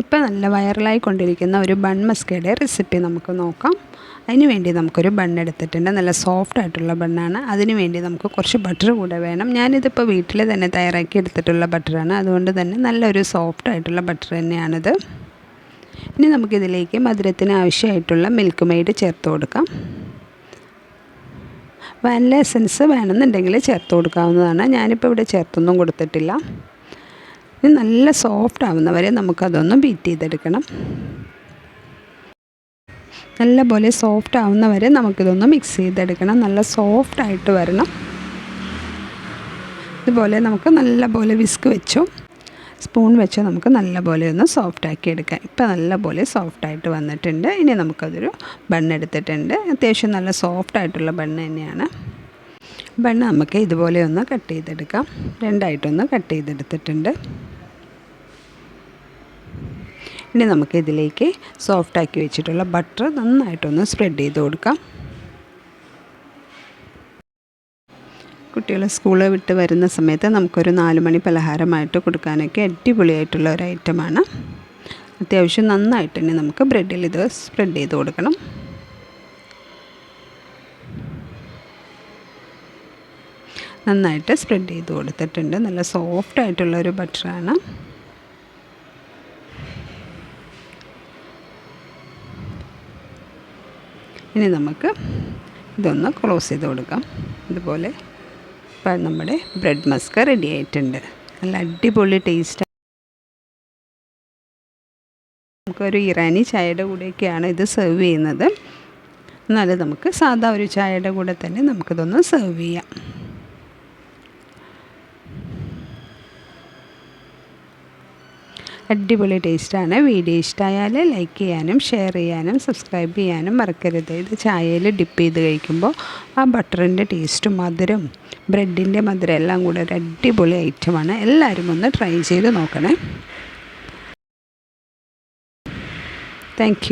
ഇപ്പോൾ നല്ല വൈറലായി കൊണ്ടിരിക്കുന്ന ഒരു ബൺ മസ്കയുടെ റെസിപ്പി നമുക്ക് നോക്കാം. അതിന് വേണ്ടി നമുക്കൊരു ബൺ എടുത്തിട്ടുണ്ട്. നല്ല സോഫ്റ്റ് ആയിട്ടുള്ള ബണ്ണാണ് അതിന് വേണ്ടി നമുക്ക് കുറച്ച് ബട്ടർ കൂടെ വേണം. ഞാനിതിപ്പോൾ വീട്ടിൽ തന്നെ തയ്യാറാക്കി എടുത്തിട്ടുള്ള ബട്ടറാണ് അതുകൊണ്ട് തന്നെ നല്ലൊരു സോഫ്റ്റ് ആയിട്ടുള്ള ബട്ടർ തന്നെയാണിത്. ഇനി നമുക്കിതിലേക്ക് മധുരത്തിന് ആവശ്യമായിട്ടുള്ള മിൽക്ക് മെയ്ഡ് ചേർത്ത് കൊടുക്കാം. വാനില എസൻസ് വേണമെന്നുണ്ടെങ്കിൽ ചേർത്ത് കൊടുക്കാവുന്നതാണ്. ഞാനിപ്പോൾ ഇവിടെ ചേർത്തൊന്നും കൊടുത്തിട്ടില്ല. ഇത് നല്ല സോഫ്റ്റ് ആവുന്ന ആവുന്നവരെ നമുക്കതൊന്ന് ബീറ്റ് ചെയ്തെടുക്കണം. നല്ല പോലെ സോഫ്റ്റ് ആവുന്ന ആവുന്നവരെ നമുക്കിതൊന്ന് മിക്സ് ചെയ്തെടുക്കണം. നല്ല സോഫ്റ്റ് ആയിട്ട് വരണം. ഇതുപോലെ നമുക്ക് നല്ല പോലെ വിസ്ക് വെച്ചു. സ്പൂൺ വെച്ച് നമുക്ക് നല്ല പോലെ ഒന്ന് സോഫ്റ്റ് ആക്കി എടുക്കാം. ഇപ്പം നല്ലപോലെ സോഫ്റ്റ് ആയിട്ട് വന്നിട്ടുണ്ട്. ഇനി നമുക്കതൊരു ബണ്ണ് എടുത്തിട്ടുണ്ട്. അത്യാവശ്യം നല്ല സോഫ്റ്റ് ആയിട്ടുള്ള ബണ്ണ് തന്നെയാണ്. ബണ്ണ് നമുക്ക് ഇതുപോലെ ഒന്ന് കട്ട് ചെയ്തെടുക്കാം. രണ്ടായിട്ടൊന്ന് കട്ട് ചെയ്തെടുത്തിട്ടുണ്ട്. ഇനി നമുക്ക് ഇതിലേക്ക് സോഫ്റ്റാക്കി വെച്ചിട്ടുള്ള ബട്ടർ നന്നായിട്ടൊന്ന് സ്പ്രെഡ് ചെയ്ത് കൊടുക്കാം. കുട്ടികൾ സ്കൂളിൽ വിട്ട് വരുന്ന സമയത്ത് നമുക്കൊരു നാല് മണി പലഹാരമായിട്ട് കൊടുക്കാനൊക്കെ അടിപൊളിയായിട്ടുള്ള ഒരു ഐറ്റമാണ് അത്യാവശ്യം നന്നായിട്ട് തന്നെ നമുക്ക് ബ്രെഡിൽ ഇത് സ്പ്രെഡ് ചെയ്ത് കൊടുക്കണം. നന്നായിട്ട് സ്പ്രെഡ് ചെയ്ത് കൊടുത്തിട്ടുണ്ട്. നല്ല സോഫ്റ്റ് ആയിട്ടുള്ള ഒരു ബട്ടറാണ് ഇനി നമുക്ക് ഇതൊന്ന് ക്ലോസ് ചെയ്ത് കൊടുക്കാം. ഇതുപോലെ ഇപ്പം നമ്മുടെ ബ്രെഡ് മസ്ക റെഡി ആയിട്ടുണ്ട്. നല്ല അടിപൊളി ടേസ്റ്റ് നമുക്കൊരു ഇറാനി ചായയുടെ കൂടെയൊക്കെയാണ് ഇത് സെർവ് ചെയ്യുന്നത്. എന്നാലും നമുക്ക് സാധാ ഒരു ചായയുടെ കൂടെ തന്നെ നമുക്കിതൊന്ന് സെർവ് ചെയ്യാം. അടിപൊളി ടേസ്റ്റാണ്. വീഡിയോ ഇഷ്ടമായാൽ ലൈക്ക് ചെയ്യാനും ഷെയർ ചെയ്യാനും സബ്സ്ക്രൈബ് ചെയ്യാനും മറക്കരുത്. ഇത് ചായയിൽ ഡിപ്പ് ചെയ്ത് കഴിക്കുമ്പോൾ ആ ബട്ടറിന്റെ ടേസ്റ്റും മധുരം ബ്രെഡിന്റെ മധുരം എല്ലാം കൂടെ ഒരു അടിപൊളി ഐറ്റമാണ്. എല്ലാവരും ഒന്ന് ട്രൈ ചെയ്ത് നോക്കണേ. താങ്ക്